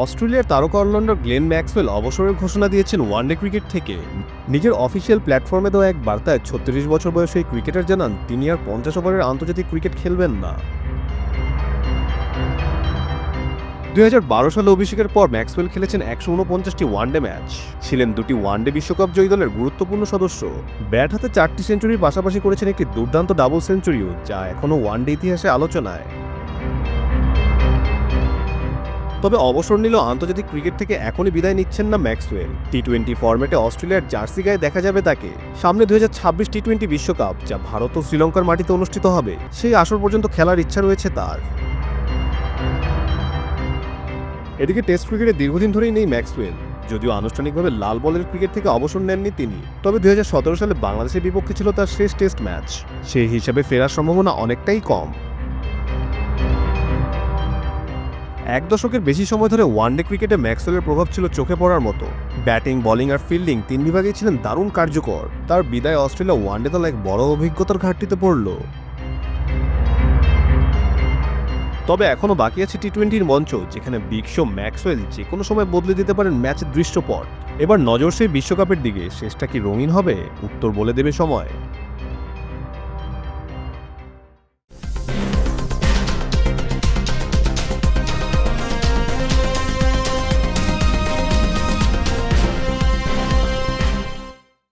অস্ট্রেলিয়ার তারকা allrounder Glenn Maxwell অবসরের ঘোষণা দিয়েছেন ওয়ানডে ক্রিকেট থেকে। নিজের অফিসিয়াল প্ল্যাটফর্মে দেওয়া এক বার্তায় ছত্রিশ বছর বয়সী এই ক্রিকেটার জানান, তিনি আর পঞ্চাশ ওভারের আন্তর্জাতিক ক্রিকেট খেলবেন না। দুই হাজার বারো সালে অভিষেকের পর ম্যাক্সওয়েল খেলেছেন একশো উনপঞ্চাশটি ওয়ানডে ম্যাচ। ছিলেন দুটি ওয়ানডে বিশ্বকাপ জয়ী দলের গুরুত্বপূর্ণ সদস্য। ব্যাট হাতে চারটি সেঞ্চুরির পাশাপাশি করেছেন একটি দুর্দান্ত ডাবল সেঞ্চুরিও, যা এখনও ওয়ানডে ইতিহাসে আলোচনায়। তবে অবসর নিল আন্তর্জাতিক ক্রিকেট থেকে এখনই বিদায় নিচ্ছেন না ম্যাক্সওয়েল। টি টোয়েন্টি ফরম্যাটে অস্ট্রেলিয়ার জার্সি গায়ে দেখা যাবে তাকে। সামনে দুই ছাব্বিশ টি টোয়েন্টি বিশ্বকাপ, যা ভারত ও শ্রীলঙ্কার মাটিতে অনুষ্ঠিত হবে। সেই আসর পর্যন্ত খেলার ইচ্ছা রয়েছে তার। এদিকে টেস্ট ক্রিকেটে দীর্ঘদিন ধরেই নেই ম্যাক্সওয়েল। যদিও আনুষ্ঠানিকভাবে লাল বলের ক্রিকেট থেকে অবসর নেননি তিনি। তবে দুই হাজার সতেরো সালে বাংলাদেশের বিপক্ষে ছিল তার শেষ টেস্ট ম্যাচ। সেই হিসাবে ফেরার সম্ভাবনা অনেকটাই কম। এক দশকের বেশি সময় ধরে ওয়ানডে ক্রিকেটে ম্যাক্সওয়েলের প্রভাব ছিল চোখে পড়ার মতো। ব্যাটিং বোলিং আর ফিল্ডিং তিন বিভাগেই ছিলেন দারুণ কার্যকর। তার বিদায় অস্ট্রেলিয়া ওয়ানডে দল এক বড় অভিজ্ঞতার ঘাটতিতে পড়ল। তবে এখনও বাকি আছে টি টোয়েন্টির মঞ্চ, যেখানে বিগ শো ম্যাক্সওয়েল যে কোনো সময় বদলে দিতে পারেন ম্যাচের দৃশ্যপট। এবার নজর সেই বিশ্বকাপের দিকে, শেষটা কি রঙিন হবে? উত্তর বলে দেবে সময়।